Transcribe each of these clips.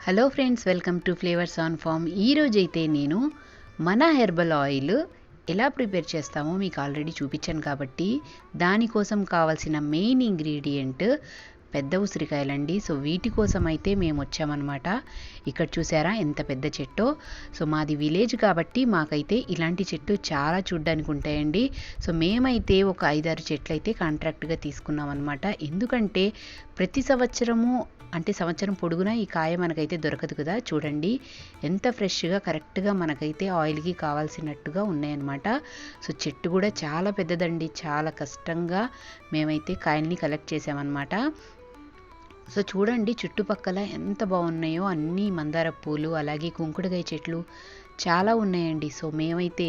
Hello friends welcome to flavours on farm ఈరోజైతే అయితే నేను మన హెర్బల్ ఆయిల్ ఎలా ప్రిపేర్ చేస్తామో మీకు ఆల్రెడీ చూపించాను కాబట్టి దానికోసం కావాల్సిన మెయిన్ ఇంగ్రీడియంట్ పెద్ద ఉసిరికాయలండి. సో వీటి కోసం అయితే మేము వచ్చామన్నమాట ఇక్కడ చూసారా ఎంత పెద్ద చెట్టో. సో మాది విలేజ్ కాబట్టి మాకైతే ఇలాంటి చెట్టు చాలా చూడ్డానికి ఉంటాయండి సో మేమైతే ఒక ఐదారు చెట్లు అయితే కాంట్రాక్ట్గా తీసుకున్నాం అనమాట ఎందుకంటే ప్రతి సంవత్సరము అంటే సంవత్సరం పొడుగునా ఈ కాయ మనకైతే దొరకదు కదా. చూడండి ఎంత ఫ్రెష్గా కరెక్ట్గా మనకైతే ఆయిల్కి కావాల్సినట్టుగా ఉన్నాయన్నమాట. సో చెట్టు కూడా చాలా పెద్దదండి. చాలా కష్టంగా మేమైతే కాయల్ని కలెక్ట్ చేసామన్నమాట. సో చూడండి చుట్టుపక్కల ఎంత బాగున్నాయో. అన్నీ మందార పూలు అలాగే కుంకుడుకాయ చెట్లు చాలా ఉన్నాయండి. సో మేమైతే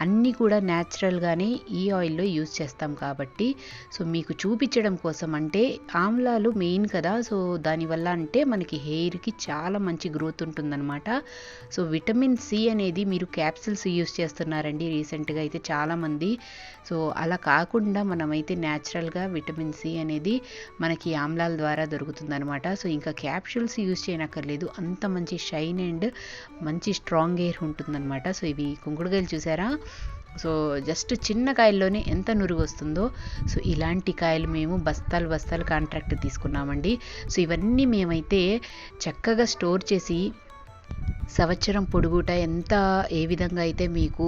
అన్నీ కూడా న్యాచురల్గానే ఈ ఆయిల్లో యూజ్ చేస్తాం కాబట్టి సో మీకు చూపించడం కోసం అంటే ఆమ్లాలు మెయిన్ కదా సో దానివల్ల అంటే మనకి హెయిర్కి చాలా మంచి గ్రోత్ ఉంటుందన్నమాట. సో విటమిన్ సి అనేది మీరు క్యాప్సిల్స్ యూజ్ చేస్తున్నారండి రీసెంట్గా అయితే చాలామంది సో అలా కాకుండా మనమైతే న్యాచురల్గా విటమిన్ సి అనేది మనకి ఆమ్లాల ద్వారా దొరుకుతుందనమాట సో ఇంకా క్యాప్సూల్స్ యూజ్ చేయనక్కర్లేదు అంత మంచి షైన్ అండ్ మంచి స్ట్రాంగ్ ఎయిర్ ఉంటుందన్నమాట. సో ఇవి కుంకుడుకాయలు చూసారా? సో జస్ట్ చిన్న కాయల్లోనే ఎంత నురుగు వస్తుందో. సో ఇలాంటి కాయలు మేము బస్తాలు బస్తాలు కాంట్రాక్ట్ తీసుకున్నామండి. సో ఇవన్నీ మేమైతే చక్కగా స్టోర్ చేసి సంవత్సరం పొడుగుట ఎంత ఏ విధంగా అయితే మీకు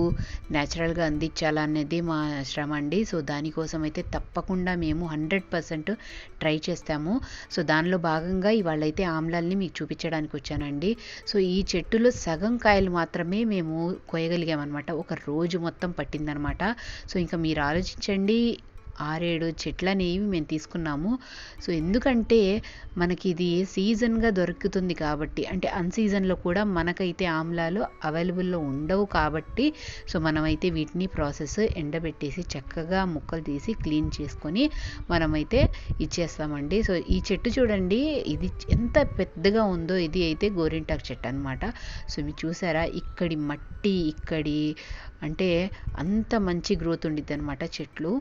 న్యాచురల్గా అందించాలనేది మా శ్రమ అండి. సో దానికోసం అయితే తప్పకుండా మేము హండ్రెడ్ పర్సెంట్ ట్రై చేస్తాము. సో దానిలో భాగంగా ఇవాళ అయితే ఆమ్లాల్ని మీకు చూపించడానికి వచ్చానండి. సో ఈ చెట్టులో సగం కాయలు మాత్రమే మేము కోయగలిగామన్నమాట ఒక రోజు మొత్తం పట్టిందనమాట సో ఇంకా మీరు ఆలోచించండి ఆరేడు చెట్లు అనేవి మేము తీసుకున్నాము. సో ఎందుకంటే మనకి ఇది సీజన్గా దొరుకుతుంది కాబట్టి అంటే అన్సీజన్లో కూడా మనకైతే ఆమ్లాలు అవైలబుల్లో ఉండవు కాబట్టి సో మనమైతే వీటిని ప్రాసెస్ ఎండబెట్టేసి చక్కగా ముక్కలు తీసి క్లీన్ చేసుకొని మనమైతే ఇచ్చేస్తామండి. సో ఈ చెట్టు చూడండి ఇది ఎంత పెద్దగా ఉందో ఇది అయితే గోరింటాకు చెట్టు అనమాట సో మీరు చూసారా ఇక్కడి మట్టి ఇక్కడి అంటే అంత మంచి గ్రోత్ ఉండిద్ది అనమాట చెట్లు.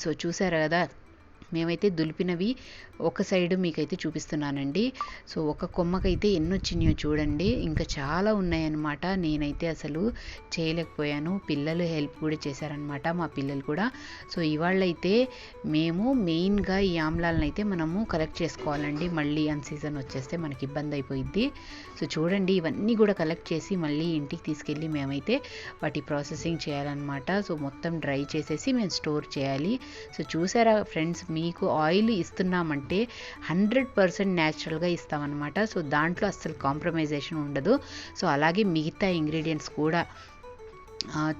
సో చూసారు కదా? మేమైతే దులిపినవి ఒక సైడ్ మీకైతే చూపిస్తున్నానండి. సో ఒక కొమ్మకైతే ఎన్ని వచ్చినాయో చూడండి. ఇంకా చాలా ఉన్నాయన్నమాట. నేనైతే అసలు చేయలేకపోయాను. పిల్లలు హెల్ప్ కూడా చేశారనమాట మా పిల్లలు కూడా. సో ఇవాళైతే మేము మెయిన్గా ఈ ఆమ్లాలను అయితే మనము కలెక్ట్ చేసుకోవాలండి. మళ్ళీ అన్ సీజన్ వచ్చేస్తే మనకి ఇబ్బంది అయిపోయింది సో చూడండి ఇవన్నీ కూడా కలెక్ట్ చేసి మళ్ళీ ఇంటికి తీసుకెళ్ళి మేమైతే వాటి ప్రాసెసింగ్ చేయాలన్నమాట. సో మొత్తం డ్రై చేసేసి మేము స్టోర్ చేయాలి. సో చూసారా ఫ్రెండ్స్ మీకు ఆయిల్ ఇస్తున్నామంటే హండ్రెడ్ పర్సెంట్ న్యాచురల్గా ఇస్తామన్నమాట. సో దాంట్లో అస్సలు కాంప్రమైజేషన్ ఉండదు. సో అలాగే మిగతా ఇంగ్రీడియంట్స్ కూడా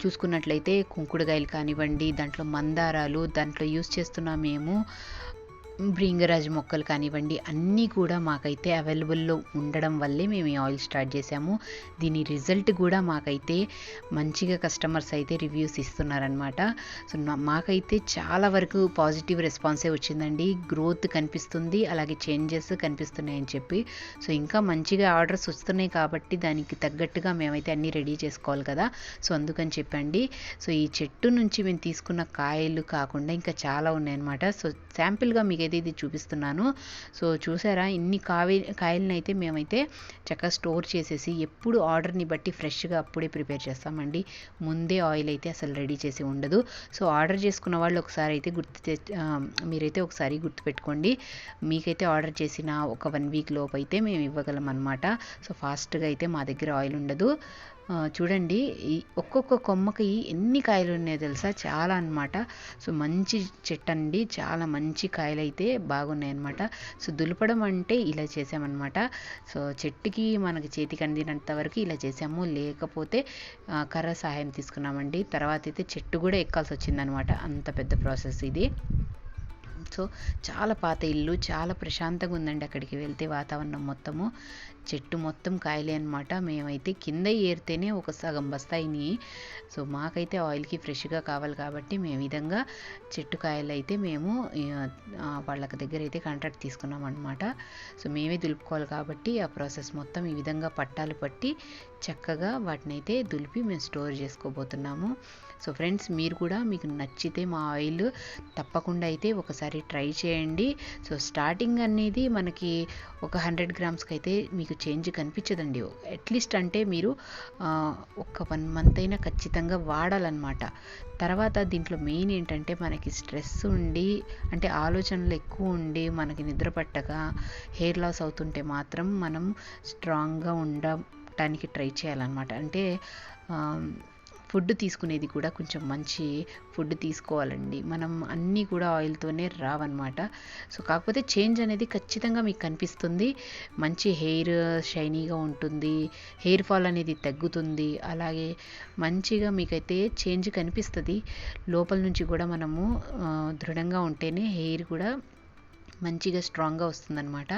చూసుకున్నట్లయితే కుంకుడుగాయలు కానివ్వండి దాంట్లో మందారాలు దాంట్లో యూస్ చేస్తున్న మేము భృంగరాజ్ మొక్కలు కానివ్వండి అన్నీ కూడా మాకైతే అవైలబుల్లో ఉండడం వల్లే మేము ఈ ఆయిల్ స్టార్ట్ చేసాము దీని రిజల్ట్ కూడా మాకైతే మంచిగా కస్టమర్స్ అయితే రివ్యూస్ ఇస్తున్నారనమాట సో మాకైతే చాలా వరకు పాజిటివ్ రెస్పాన్సే వచ్చిందండి. గ్రోత్ కనిపిస్తుంది అలాగే చేంజెస్ కనిపిస్తున్నాయని చెప్పి. సో ఇంకా మంచిగా ఆర్డర్స్ వస్తున్నాయి కాబట్టి దానికి తగ్గట్టుగా మేమైతే అన్నీ రెడీ చేసుకోవాలి కదా. సో అందుకని చెప్పండి. సో ఈ చెట్టు నుంచి మేము తీసుకున్న కాయలు కాకుండా ఇంకా చాలా ఉన్నాయన్నమాట. సో శాంపిల్గా మీకు అయితే ఇది చూపిస్తున్నాను. సో చూసారా? ఇన్ని కావే కాయలను అయితే మేమైతే చక్కగా స్టోర్ చేసేసి ఎప్పుడు ఆర్డర్ని బట్టి ఫ్రెష్గా అప్పుడే ప్రిపేర్ చేస్తామండి. ముందే ఆయిల్ అయితే అసలు రెడీ చేసి ఉండదు. సో ఆర్డర్ చేసుకున్న వాళ్ళు ఒకసారి అయితే గుర్తు మీరైతే ఒకసారి గుర్తుపెట్టుకోండి. మీకైతే ఆర్డర్ చేసిన ఒక వన్ వీక్ లోపు అయితే మేము ఇవ్వగలం అనమాట సో ఫాస్ట్గా అయితే మా దగ్గర ఆయిల్ ఉండదు. చూడండి ఒక్కొక్క కొమ్మకి ఎన్ని కాయలు ఉన్నాయో తెలుసా? చాలా అనమాట సో మంచి చెట్టు అండి చాలా మంచి కాయలు అయితే బాగున్నాయి అనమాట సో దులపడం అంటే ఇలా చేసామన్నమాట. సో చెట్టుకి మనకి చేతికి అందినంత వరకు ఇలా చేసాము. లేకపోతే కర్ర సహాయం తీసుకున్నామండి. తర్వాత అయితే చెట్టు కూడా ఎక్కాల్సి వచ్చిందనమాట అంత పెద్ద ప్రాసెస్ ఇది. సో చాలా పాత ఇల్లు చాలా ప్రశాంతంగా ఉందండి అక్కడికి వెళ్తే వాతావరణం మొత్తము. చెట్టు మొత్తం కాయలే అనమాట మేమైతే కింద ఏరితేనే ఒక సగం బస్తాయిని. సో మాకైతే ఆయిల్కి ఫ్రెష్గా కావాలి కాబట్టి మేము విధంగా చెట్టు కాయలు అయితే మేము వాళ్ళకి దగ్గర అయితే కాంట్రాక్ట్ తీసుకున్నాం అనమాట సో మేమే దులుపుకోవాలి కాబట్టి ఆ ప్రాసెస్ మొత్తం ఈ విధంగా పట్టాలు పట్టి చక్కగా వాటిని అయితే దులిపి మేము స్టోర్ చేసుకోబోతున్నాము. సో ఫ్రెండ్స్ మీరు కూడా మీకు నచ్చితే మా ఆయిల్ తప్పకుండా అయితే ఒకసారి ట్రై చేయండి. సో స్టార్టింగ్ అనేది మనకి ఒక హండ్రెడ్ గ్రామ్స్కి అయితే మీకు చేంజ్ కనిపించదండి. అట్లీస్ట్ అంటే మీరు ఒక వన్ మంత్ అయినా ఖచ్చితంగా వాడాలన్నమాట. తర్వాత దీంట్లో మెయిన్ ఏంటంటే మనకి స్ట్రెస్ ఉండి అంటే ఆలోచనలు ఎక్కువ ఉండి మనకి నిద్ర పట్టక హెయిర్ లాస్ అవుతుంటే మాత్రం మనం స్ట్రాంగ్గా ఉండటానికి ట్రై చేయాలన్నమాట. అంటే ఫుడ్ తీసుకునేది కూడా కొంచెం మంచి ఫుడ్ తీసుకోవాలండి. మనం అన్నీ కూడా ఆయిల్తోనే రావన్నమాట. సో కాకపోతే చేంజ్ అనేది ఖచ్చితంగా మీకు కనిపిస్తుంది. మంచి హెయిర్ షైనీగా ఉంటుంది హెయిర్ ఫాల్ అనేది తగ్గుతుంది అలాగే మంచిగా మీకైతే చేంజ్ కనిపిస్తుంది. లోపల నుంచి కూడా మనము దృఢంగా ఉంటేనే హెయిర్ కూడా మంచిగా స్ట్రాంగ్గా వస్తుందన్నమాట.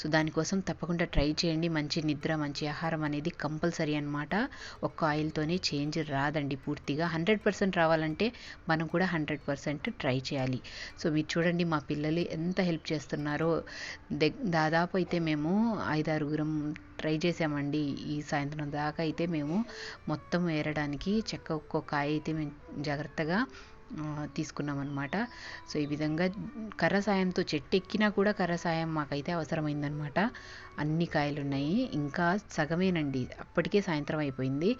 సో దానికోసం తప్పకుండా ట్రై చేయండి. మంచి నిద్ర మంచి ఆహారం అనేది కంపల్సరీ అనమాట ఒక్క ఆయిల్తోనే చేంజ్ రాదండి పూర్తిగా. హండ్రెడ్ పర్సెంట్ రావాలంటే మనం కూడా హండ్రెడ్ పర్సెంట్ ట్రై చేయాలి. సో మీరు చూడండి మా పిల్లలు ఎంత హెల్ప్ చేస్తున్నారో. దాదాపు అయితే మేము ఐదారుగురం ట్రై చేసామండి. ఈ సాయంత్రం దాకా అయితే మేము మొత్తం ఏరడానికి చెక్క ఒక్కొక్క కాయ అయితే మేము జాగ్రత్తగా తీసుకున్నాం తీసుకున్నామన్నమాట. సో ఈ విధంగా కర్ర సాయంతో చెట్టు ఎక్కినా కూడా కర్ర సాయం మాకైతే అవసరమైందనమాట అన్ని కాయలు ఉన్నాయి ఇంకా సగమేనండి. అప్పటికే సాయంత్రం అయిపోయింది.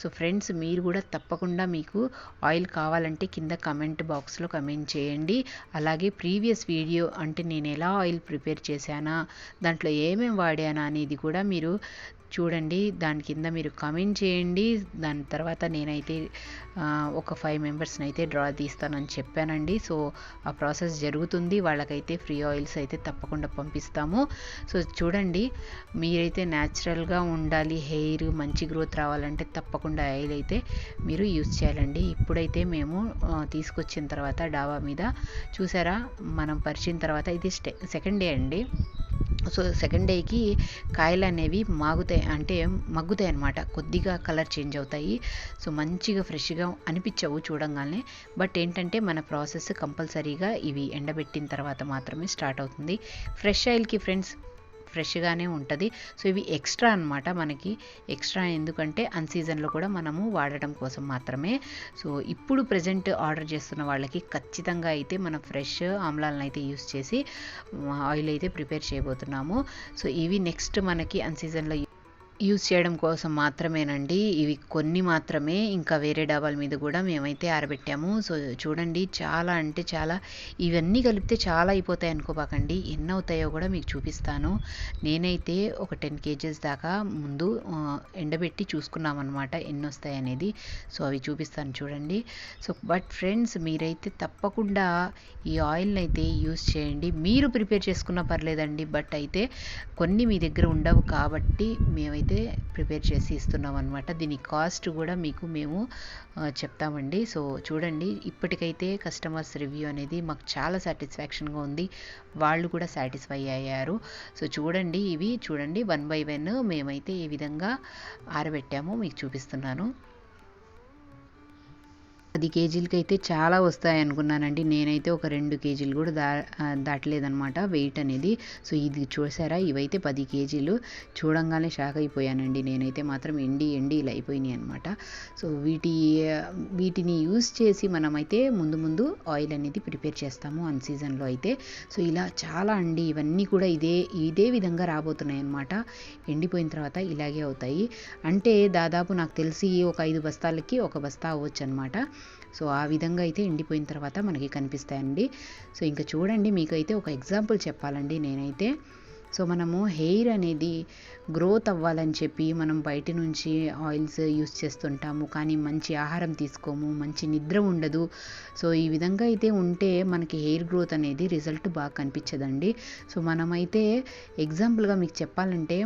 సో ఫ్రెండ్స్ మీరు కూడా తప్పకుండా మీకు ఆయిల్ కావాలంటే కింద కమెంట్ బాక్స్లో కమెంట్ చేయండి. అలాగే ప్రీవియస్ వీడియో అంటే నేను ఎలా ఆయిల్ ప్రిపేర్ చేశానా దాంట్లో ఏమేమి వాడానా అనేది కూడా మీరు చూడండి. దాని కింద మీరు కమెంట్ చేయండి. దాని తర్వాత నేనైతే ఒక ఫైవ్ మెంబర్స్ని అయితే డ్రా తీస్తానని చెప్పానండి. సో ఆ ప్రాసెస్ జరుగుతుంది. వాళ్ళకైతే ఫ్రీ ఆయిల్స్ అయితే తప్పకుండా పంపిస్తాము. సో చూడండి. మీరైతే న్యాచురల్గా ఉండాలి. హెయిర్ మంచి గ్రోత్ రావాలంటే తప్పకుండా ఆయిల్ అయితే మీరు యూజ్ చేయాలండి. ఇప్పుడైతే మేము తీసుకొచ్చిన తర్వాత డాబా మీద చూసారా? మనం పరిచిన తర్వాత ఇది స్టే సెకండ్ డే అండి. సో సెకండ్ డేకి కాయలు అనేవి మాగుతాయి అంటే మగ్గుతాయి అన్నమాట కొద్దిగా కలర్ చేంజ్ అవుతాయి. సో మంచిగా ఫ్రెష్గా అనిపించవు చూడంగానే. బట్ ఏంటంటే మన ప్రాసెస్ కంపల్సరీగా ఇవి ఎండబెట్టిన తర్వాత మాత్రమే స్టార్ట్ అవుతుంది. ఫ్రెష్ ఆయిల్కి ఫ్రెండ్స్ ఫ్రెష్గానే ఉంటుంది. సో ఇవి ఎక్స్ట్రా అన్నమాట మనకి. ఎక్స్ట్రా ఎందుకంటే అన్ సీజన్లో కూడా మనము వాడటం కోసం మాత్రమే. సో ఇప్పుడు ప్రజెంట్ ఆర్డర్ చేస్తున్న వాళ్ళకి ఖచ్చితంగా అయితే మనం ఫ్రెష్ ఆమ్లాలను అయితే యూస్ చేసి ఆయిల్ అయితే ప్రిపేర్ చేయబోతున్నాము. సో ఇవి నెక్స్ట్ మనకి అన్ సీజన్లో యూజ్ చేయడం కోసం మాత్రమేనండి. ఇవి కొన్ని మాత్రమే. ఇంకా వేరే డబ్బాల మీద కూడా మేమైతే ఆరబెట్టాము. సో చూడండి చాలా అంటే చాలా ఇవన్నీ కలిపితే చాలా అయిపోతాయి అనుకోబాకండి. ఎన్ని అవుతాయో కూడా మీకు చూపిస్తాను. నేనైతే ఒక టెన్ కేజెస్ దాకా ముందు ఎండబెట్టి చూసుకున్నాం అనమాట ఎన్ని వస్తాయి అనేది. సో అవి చూపిస్తాను చూడండి. సో బట్ ఫ్రెండ్స్ మీరైతే తప్పకుండా ఈ ఆయిల్ని అయితే యూస్ చేయండి. మీరు ప్రిపేర్ చేసుకున్నా పర్లేదండి. బట్ అయితే కొన్ని మీ దగ్గర ఉండవు కాబట్టి మేమైతే అయితే ప్రిపేర్ చేసి ఇస్తున్నాం అనమాట దీని కాస్ట్ కూడా మీకు మేము చెప్తామండి. సో చూడండి ఇప్పటికైతే కస్టమర్స్ రివ్యూ అనేది మాకు చాలా సాటిస్ఫాక్షన్గా ఉంది. వాళ్ళు కూడా సాటిస్ఫై అయ్యారు. సో చూడండి ఇవి. చూడండి వన్ బై వన్ మేమైతే ఈ విధంగా ఆరబెట్టాము. మీకు చూపిస్తున్నాను. పది కేజీలకి అయితే చాలా వస్తాయి అనుకున్నానండి నేనైతే ఒక రెండు కేజీలు కూడా దా దాటలేదనమాట వెయిట్ అనేది. సో ఇది చూసారా? ఇవైతే పది కేజీలు. చూడంగానే షాక్ అయిపోయానండి. నేనైతే మాత్రం ఎండి ఎండి ఇలా అయిపోయినాయి అనమాట సో వీటి వీటిని యూస్ చేసి మనమైతే ముందు ముందు ఆయిల్ అనేది ప్రిపేర్ చేస్తాము అన్ సీజన్లో అయితే. సో ఇలా చాలా అండి. ఇవన్నీ కూడా ఇదే ఇదే విధంగా రాబోతున్నాయి అనమాట ఎండిపోయిన తర్వాత ఇలాగే అవుతాయి. అంటే దాదాపు నాకు తెలిసి ఒక ఐదు బస్తాలకి ఒక బస్తా అవ్వచ్చు అనమాట సో ఆ విధంగా అయితే ఎండిపోయిన తర్వాత మనకి కనిపిస్తాయండి. సో ఇంకా చూడండి మీకైతే ఒక ఎగ్జాంపుల్ చెప్పాలండి నేనైతే. సో మనము హెయిర్ అనేది గ్రోత్ అవ్వాలని చెప్పి మనం బయట నుంచి ఆయిల్స్ యూస్ చేస్తుంటాము. కానీ మంచి ఆహారం తీసుకోము మంచి నిద్ర ఉండదు. సో ఈ విధంగా అయితే ఉంటే మనకి హెయిర్ గ్రోత్ అనేది రిజల్ట్ బాగా కనిపించదండి. సో మనమైతే ఎగ్జాంపుల్గా మీకు చెప్పాలంటే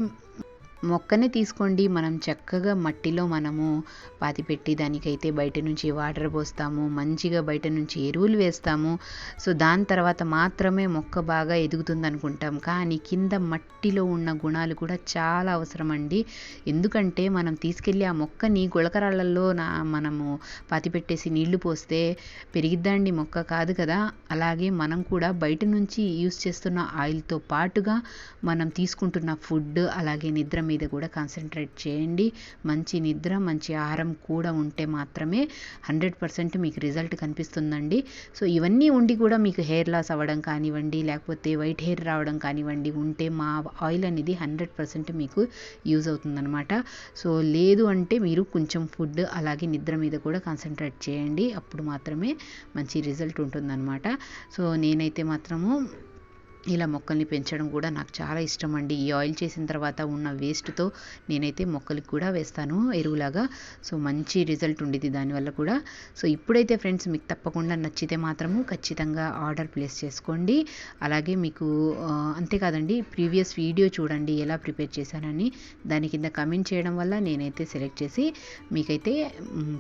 మొక్కనే తీసుకోండి. మనం చక్కగా మట్టిలో మనము పాతిపెట్టి దానికైతే బయట నుంచి వాటర్ పోస్తాము. మంచిగా బయట నుంచి ఎరువులు వేస్తాము. సో దాని తర్వాత మాత్రమే మొక్క బాగా ఎదుగుతుంది అనుకుంటాం కానీ కింద మట్టిలో ఉన్న గుణాలు కూడా చాలా అవసరం అండి ఎందుకంటే మనం తీసుకెళ్ళి ఆ మొక్కని గుళకరాళ్ళల్లో నా మనము పాతిపెట్టేసి నీళ్ళు పోస్తే పెరిగిద్దండి మొక్క? కాదు కదా. అలాగే మనం కూడా బయట నుంచి యూస్ చేస్తున్న ఆయిల్తో పాటుగా మనం తీసుకుంటున్న ఫుడ్ అలాగే నిద్ర మీద కూడా కాన్సన్ట్రేట్ చేయండి. మంచి నిద్ర మంచి ఆహారం కూడా ఉంటే మాత్రమే హండ్రెడ్ పర్సెంట్ మీకు రిజల్ట్ కనిపిస్తుందండి. సో ఇవన్నీ ఉండి కూడా మీకు హెయిర్ లాస్ అవ్వడం కానివ్వండి లేకపోతే వైట్ హెయిర్ రావడం కానివ్వండి ఉంటే మా ఆయిల్ అనేది హండ్రెడ్ పర్సెంట్ మీకు యూజ్ అవుతుందన్నమాట. సో లేదు అంటే మీరు కొంచెం ఫుడ్ అలాగే నిద్ర మీద కూడా కాన్సన్ట్రేట్ చేయండి. అప్పుడు మాత్రమే మంచి రిజల్ట్ ఉంటుందన్నమాట. సో నేనైతే మాత్రము ఇలా మొక్కల్ని పెంచడం కూడా నాకు చాలా ఇష్టం అండి ఈ ఆయిల్ చేసిన తర్వాత ఉన్న వేస్ట్తో నేనైతే మొక్కలకి కూడా వేస్తాను ఎరువులాగా. సో మంచి రిజల్ట్ ఉండేది దానివల్ల కూడా. సో ఇప్పుడైతే ఫ్రెండ్స్ మీకు తప్పకుండా నచ్చితే మాత్రము ఖచ్చితంగా ఆర్డర్ ప్లేస్ చేసుకోండి. అలాగే మీకు అంతేకాదండి ప్రీవియస్ వీడియో చూడండి ఎలా ప్రిపేర్ చేశానని దాని కింద కమెంట్ చేయడం వల్ల నేనైతే సెలెక్ట్ చేసి మీకైతే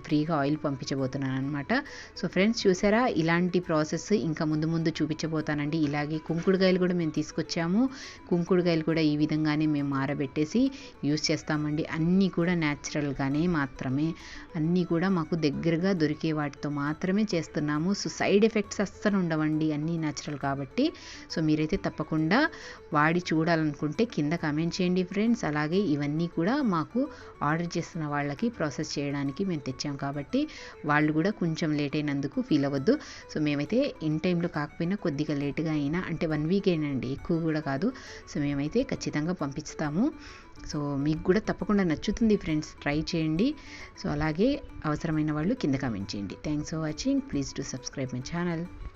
ఫ్రీగా ఆయిల్ పంపించబోతున్నాను అనమాట సో ఫ్రెండ్స్ చూసారా? ఇలాంటి ప్రాసెస్ ఇంకా ముందు ముందు చూపించబోతానండి. ఇలాగే కుంకుడుకాయలు కూడా మేము తీసుకొచ్చాము. కుంకుడుగాయలు కూడా ఈ విధంగానే మేము ఆరబెట్టేసి యూస్ చేస్తామండి. అన్నీ కూడా న్యాచురల్గానే మాత్రమే. అన్నీ కూడా మాకు దగ్గరగా దొరికే వాటితో మాత్రమే చేస్తున్నాము. సో సైడ్ ఎఫెక్ట్స్ అస్సలు ఉండవండి. అన్నీ న్యాచురల్ కాబట్టి. సో మీరైతే తప్పకుండా వాడి చూడాలనుకుంటే కింద కామెంట్ చేయండి ఫ్రెండ్స్. అలాగే ఇవన్నీ కూడా మాకు ఆర్డర్ చేస్తున్న వాళ్ళకి ప్రాసెస్ చేయడానికి మేము తెచ్చాం కాబట్టి వాళ్ళు కూడా కొంచెం లేట్ అయినందుకు ఫీల్ అవ్వద్దు. సో మేమైతే ఇన్ టైంలో కాకపోయినా కొద్దిగా లేట్గా అయినా అంటే వన్ వీక్ అయినండి ఎక్కువ కూడా కాదు. సో మేమైతే ఖచ్చితంగా పంపిస్తాము. సో మీకు కూడా తప్పకుండా నచ్చుతుంది ఫ్రెండ్స్ ట్రై చేయండి. సో అలాగే అవసరమైన వాళ్ళు కింద కామెంట్ చేయండి. Thanks for watching. Please to subscribe my channel.